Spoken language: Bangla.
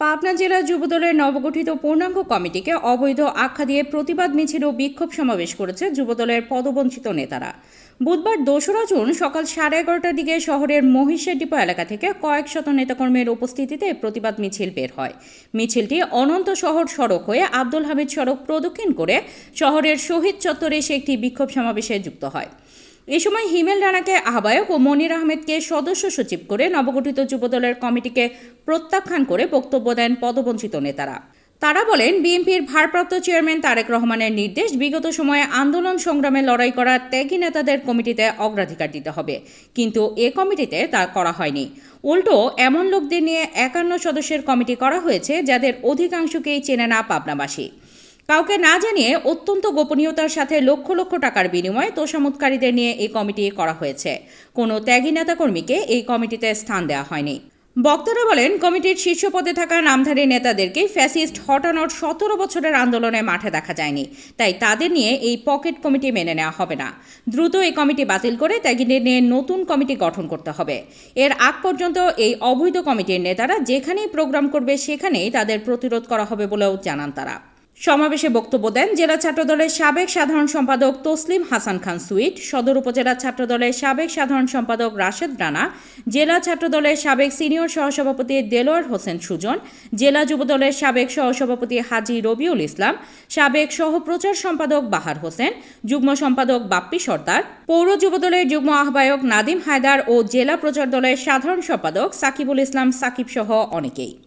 পাবনা জেলা যুবদলের নবগঠিত পূর্ণাঙ্গ কমিটিকে অবৈধ আখ্যা দিয়ে প্রতিবাদ মিছিল ও বিক্ষোভ সমাবেশ করেছে যুবদলের পদবঞ্চিত নেতারা। বুধবার দোসরা জুন সকাল সাড়ে এগারোটার দিকে শহরের মহিষের ডিপো এলাকা থেকে কয়েক শত নেতাকর্মীর উপস্থিতিতে প্রতিবাদ মিছিল বের হয়। মিছিলটি অনন্ত শহর সড়ক হয়ে আব্দুল হামিদ সড়ক প্রদক্ষিণ করে শহরের শহীদ চত্বরে এসে একটি বিক্ষোভ সমাবেশে যুক্ত হয়। এ সময় হিমেল রানাকে আহ্বায়ক ও মনির আহমেদকে সদস্য সচিব করে নবগঠিত যুবদলের কমিটিকে প্রত্যাখ্যান করে বক্তব্য দেন পদবঞ্চিত নেতারা। তারা বলেন, বিএনপির ভারপ্রাপ্ত চেয়ারম্যান তারেক রহমানের নির্দেশ, বিগত সময়ে আন্দোলন সংগ্রামে লড়াই করা ত্যাগী নেতাদের কমিটিতে অগ্রাধিকার দিতে হবে। কিন্তু এ কমিটিতে তা করা হয়নি। উল্টো, এমন লোকদের নিয়ে একান্ন সদস্যের কমিটি করা হয়েছে, যাদের অধিকাংশকেই চেনে না পাবনাবাসী। কাউকে না জানিয়ে অত্যন্ত গোপনীয়তার সাথে লক্ষ লক্ষ টাকার বিনিময়ে তোষামতকারীদের নিয়ে এই কমিটি করা হয়েছে। কোনো ত্যাগী নেতাকর্মীকে এই কমিটিতে স্থান দেওয়া হয়নি। বক্তারা বলেন, কমিটির শীর্ষ পদে থাকা নামধারী নেতাদেরকে ফ্যাসিস্ট হটানোর সতেরো বছরের আন্দোলনে মাঠে দেখা যায়নি। তাই তাদের নিয়ে এই পকেট কমিটি মেনে নেওয়া হবে না। দ্রুত এই কমিটি বাতিল করে ত্যাগীদের নিয়ে নতুন কমিটি গঠন করতে হবে। এর আগ পর্যন্ত এই অবৈধ কমিটির নেতারা যেখানেই প্রোগ্রাম করবে, সেখানেই তাদের প্রতিরোধ করা হবে বলেও জানান তারা। সমাবেশে বক্তব্য দেন জেলা ছাত্রদলের সাবেক সাধারণ সম্পাদক তসলিম হাসান খান সুইট, সদর উপজেলা ছাত্রদলের সাবেক সাধারণ সম্পাদক রাশেদ রানা, জেলা ছাত্রদলের সাবেক সিনিয়র সহসভাপতি দেলোয়ার হোসেন সুজন, জেলা যুবদলের সাবেক সহসভাপতি হাজি রবিউল ইসলাম, সাবেক সহপ্রচার সম্পাদক বাহার হোসেন, যুগ্ম সম্পাদক বাপ্পি সর্দার, পৌর যুবদলের যুগ্ম আহ্বায়ক নাদিম হায়দার ও জেলা প্রচার দলের সাধারণ সম্পাদক সাকিবুল ইসলাম সাকিব সহ অনেকেই।